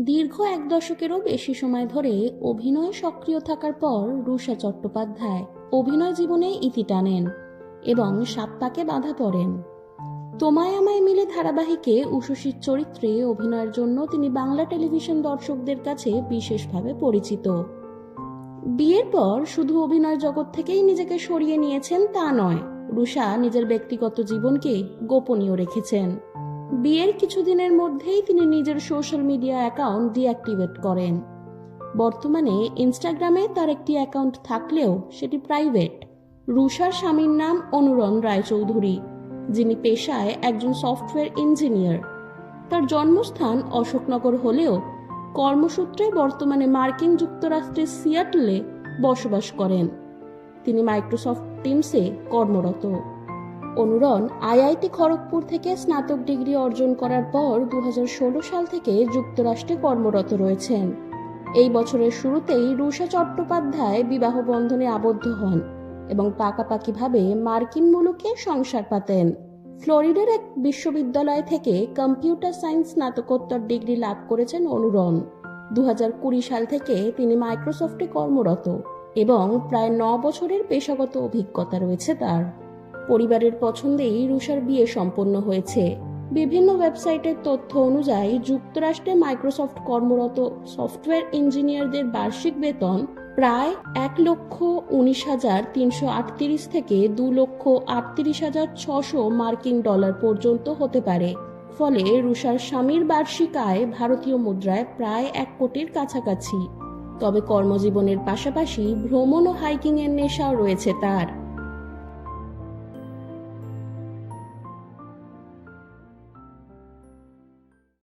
দীর্ঘ এক দশকেরও বেশি সময় ধরে অভিনয়ে সক্রিয় থাকার পর রুষা চট্টোপাধ্যায় অভিনয় জীবনে ইতি টানেন এবং সাত বাধা পড়েন। তোমায় আমায় মিলে ধারাবাহিকে উষসীর চরিত্রে অভিনয়ের জন্য তিনি বাংলা টেলিভিশন দর্শকদের কাছে বিশেষভাবে পরিচিত। বিয়ের পর শুধু অভিনয় জগৎ থেকেই নিজেকে সরিয়ে নিয়েছেন তা নয় রুষা নিজের ব্যক্তিগত জীবনকে গোপনীয় রেখেছেন। বিয়ের কিছুদিনের মধ্যেই তিনি নিজের সোশ্যাল মিডিয়া অ্যাকাউন্ট ডিঅ্যাক্টিভেট করেন। বর্তমানে ইনস্টাগ্রামে তার একটি অ্যাকাউন্ট থাকলেও সেটি প্রাইভেট। রুষার স্বামীর নাম অনুরণ রায়চৌধুরী, যিনি পেশায় একজন সফটওয়্যার ইঞ্জিনিয়ার। তার জন্মস্থান অশোকনগর হলেও কর্মসূত্রে বর্তমানে মার্কিন যুক্তরাষ্ট্রের সিয়াটলে বসবাস করেন। তিনি মাইক্রোসফট টিমসে কর্মরত। অনুরণ আইআইটি খড়গপুর থেকে স্নাতক ডিগ্রি অর্জন করার পর দু হাজার ষোলো সাল থেকে যুক্তরাষ্ট্রে কর্মরত রয়েছেন। এই বছরের শুরুতেই রুষা চট্টোপাধ্যায় বিবাহ বন্ধনে আবদ্ধ হন এবং পাকাপাকিভাবে মার্কিন মুলুকে সংসার পাতেন। ফ্লোরিডার এক বিশ্ববিদ্যালয় থেকে কম্পিউটার সায়েন্স স্নাতকোত্তর ডিগ্রি লাভ করেছেন অনুরণ। দু হাজার কুড়ি সাল থেকে তিনি মাইক্রোসফটে কর্মরত এবং প্রায় ন বছরের পেশাগত অভিজ্ঞতা রয়েছে তার। পরিবারের পছন্দেই রুষার বিয়ে সম্পন্ন হয়েছে। বিভিন্ন ওয়েবসাইটের তথ্য অনুযায়ী যুক্তরাষ্ট্রে মাইক্রোসফট কর্মরত সফটওয়্যার ইঞ্জিনিয়ারদের বার্ষিক বেতন প্রায় এক লক্ষ উনিশ হাজার তিনশো আটত্রিশ থেকে দু লক্ষ আটত্রিশ হাজার ছশো মার্কিন ডলার পর্যন্ত হতে পারে। ফলে রুষার স্বামীর বার্ষিক আয় ভারতীয় মুদ্রায় প্রায় এক কোটির কাছাকাছি। তবে কর্মজীবনের পাশাপাশি ভ্রমণ ও হাইকিংয়ের নেশাও রয়েছে তার।